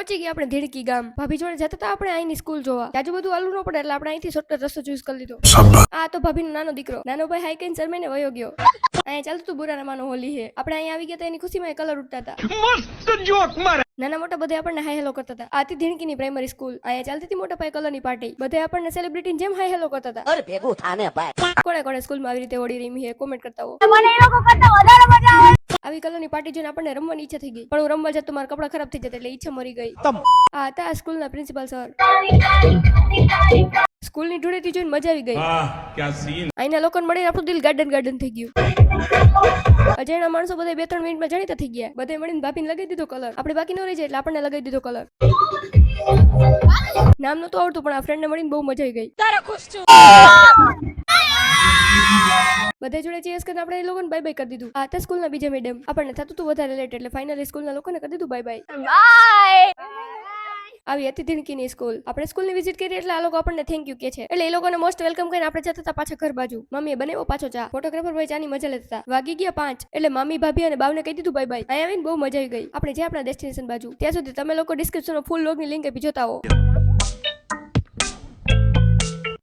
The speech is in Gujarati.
પહોંચી ગયા આપણે ધીડકી ગામ. ભાભી જોડે જતા હતા આપણે અહીંની સ્કૂલ જોવા. આજુ બધું હાલવું ન પડે એટલે આપણે અહીંથી શોર્ટકટ રસ્તો ચૂઝ કરી લીધો. આ તો ભાભીનો નાનો દીકરો. નાનો ભાઈ હાઈકેન શર્માઈને વયો ગયો. અહીંયા ચાલતું હતું બુરા રમાનો હોલી હે. આપણે અહીંયા આવી ગયા તો એની ખુશીમાં કલર ઉડતા હતા. નાના મોટા બધા આપણને હાઈ હેલો કરતા હતા. આથી ધીણકીની પ્રાઇમરી સ્કૂલ અહીંયા ચાલતી હતી મોટા ભાઈ કલરની પાર્ટી બધા આપણને સેલિબ્રિટી જેમ હાઈ હેલો કરતા હતા. અરે ભેગું થાને ભાઈ. કોણે કોણે સ્કૂલમાં આવી રીતે ઓડી રહી હે? કોમેન્ટ કરતા હો મને એ લોકો કરતા કલરની પાર્ટી જોઈને આપણને રમવાની ઈચ્છા થઈ ગઈ. પણ હું રમવા જતો મારા કપડા ખરાબ થઈ જતા એટલે ઈચ્છા મરી ગઈ. આ હતા સ્કૂલના પ્રિન્સિપાલ સર. સ્કૂલ સ્કૂલની જોડેથી જોઈને મજા આવી ગઈ. અહીંયા સીન અહીંના લોકોને મળીને આપણું દિલ ગાર્ડન ગાર્ડન થઈ ગયું. અજાણ્યા માણસો બધા બે ત્રણ મિનિટમાં જાણીતા થઈ ગયા. બધે મળીને ભાભીને લગાવી દીધો કલર આપણે બાકી ન રહી જાય એટલે આપણને લગાવી દીધો કલર નામ નતું આવડતું પણ આ ફ્રેન્ડને મળીને બહુ મજા આવી ગઈ. તારા ખુશ છું. બધા જોડે ચેસ કરીને આપણે એ લોકોને બાય બાય કરી દીધું. આ હતા સ્કૂલના બીજા મેડમ આપણને થતું હતું વધારે લેટ એટલે ફાઇનલી સ્કૂલના લોકોને કરી દીધું. બાય બાય બાય આવી હતી ધીણકીની સ્કૂલ આપણે સ્કૂલની વિઝિટ કરી એટલે આ લોકો આપણને થેન્ક યુ કે છે. એટલે એ લોકોને મોસ્ટ વેલકમ કરીને આપણે જતા હતા પાછા ઘર બાજુ. મમ્મીએ બનાવ્યો પાછો ચા. ફોટોગ્રાફર ભાઈ ચાની મજા લેતા હતા. વાગી ગયા પાંચ. એટલે મમ્મી ભાભી અને બાવને કહી દીધું બાય બાય અહીંયા આવીને બહુ મજા આવી ગઈ. આપણે જે આપણા ડેસ્ટિનેશન બાજુ ત્યાં સુધી તમે લોકો ડિસ્ક્રિપ્શનમાં ફૂલ લોગની લિંક આપી જોતા હો